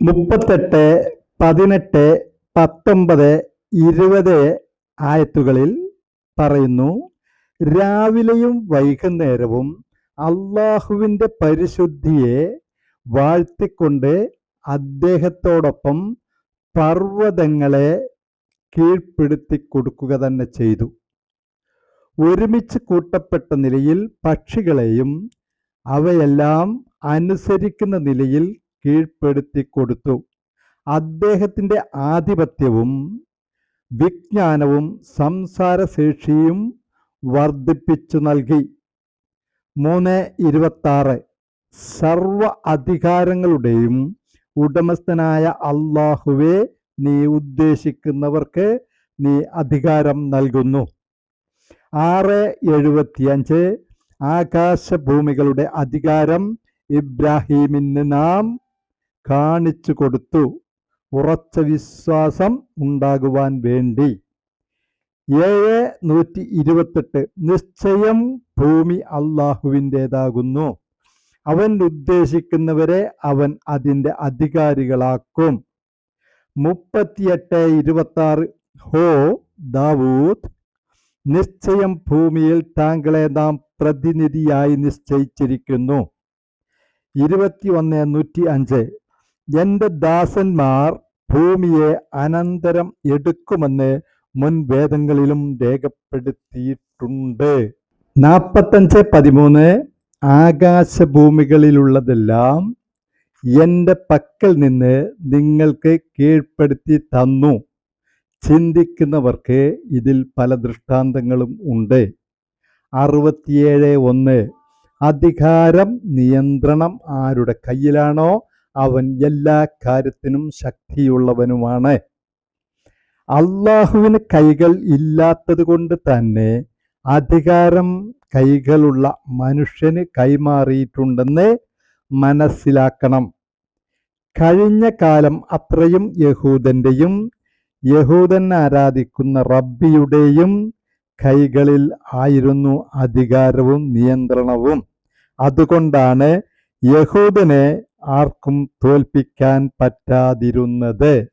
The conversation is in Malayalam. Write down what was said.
മുപ്പത്തെട്ട് പതിനെട്ട് പത്തൊമ്പത് ഇരുപത് ആയത്തുകളിൽ പറയുന്നു രാവിലെയും വൈകുന്നേരവും അള്ളാഹുവിന്റെ പരിശുദ്ധിയെ വാഴ്ത്തിക്കൊണ്ട് അദ്ദേഹത്തോടൊപ്പം പർവതങ്ങളെ കീഴ്പ്പെടുത്തി കൊടുക്കുക തന്നെ ചെയ്തു. ഒരുമിച്ച് കൂട്ടപ്പെട്ട നിലയിൽ പക്ഷികളെയും അവയെല്ലാം അനുസരിക്കുന്ന നിലയിൽ കീഴ്പ്പെടുത്തി കൊടുത്തു. അദ്ദേഹത്തിന്റെ ആധിപത്യവും വിജ്ഞാനവും സംസാരശേഷിയും വർദ്ധിപ്പിച്ചു നൽകി. മൂന്ന് ഇരുപത്താറ്. സർവ അധികാരങ്ങളുടെയും ഉടമസ്ഥനായ അള്ളാഹുവെ നീ ഉദ്ദേശിക്കുന്നവർക്ക് നീ അധികാരം നൽകുന്നു. ആറ് എഴുപത്തിയഞ്ച്. ആകാശഭൂമികളുടെ അധികാരം ഇബ്രാഹീമിന് നാം കാണിച്ചു കൊടുത്തു. ഉറച്ച വിശ്വാസം ഉണ്ടാകുവാൻ വേണ്ടി. ഏഴ് നൂറ്റി ഇരുപത്തെട്ട്. നിശ്ചയം ഭൂമി അള്ളാഹുവിന്റെതാകുന്നു. അവൻ ഉദ്ദേശിക്കുന്നവരെ അവൻ അതിന്റെ അധികാരികളാക്കും. മുപ്പത്തിയെട്ട് ഇരുപത്തി ആറ് ഹോ ദാവൂദ് നിശ്ചയം ഭൂമിയിൽ താങ്കളെ നാം പ്രതിനിധിയായി നിശ്ചയിച്ചിരിക്കുന്നു. ഇരുപത്തി ഒന്ന് നൂറ്റി അഞ്ച് എന്റെ ദാസന്മാർ ഭൂമിയെ അനന്തരം എടുക്കുമെന്ന് മുൻ വേദങ്ങളിലും രേഖപ്പെടുത്തിയിട്ടുണ്ട്. നാൽപ്പത്തഞ്ച് പതിമൂന്ന് ആകാശഭൂമികളിലുള്ളതെല്ലാം എന്റെ പക്കൽ നിന്ന് നിങ്ങൾക്ക് കീഴ്പ്പെടുത്തി തന്നു. ചിന്തിക്കുന്നവർക്ക് ഇതിൽ പല ദൃഷ്ടാന്തങ്ങളും ഉണ്ട്. അറുപത്തിയേഴ് ഒന്ന്. അധികാരം നിയന്ത്രണം ആരുടെ കയ്യിലാണോ? അവൻ എല്ലാ കാര്യത്തിനും ശക്തിയുള്ളവനുമാണ്. അള്ളാഹുവിന് കൈകൾ ഇല്ലാത്തത് കൊണ്ട് തന്നെ അധികാരം കൈകളുള്ള മനുഷ്യന് കൈമാറിയിട്ടുണ്ടെന്ന് മനസ്സിലാക്കണം. കഴിഞ്ഞ കാലം അത്രയും യഹൂദന്റെയും യഹൂദൻ ആരാധിക്കുന്ന റബ്ബിയുടെയും കൈകളിൽ ആയിരുന്നു അധികാരവും നിയന്ത്രണവും. അതുകൊണ്ടാണ് യഹൂദനെ ആർക്കും തോൽപ്പിക്കാൻ പറ്റാതിരുന്നത്.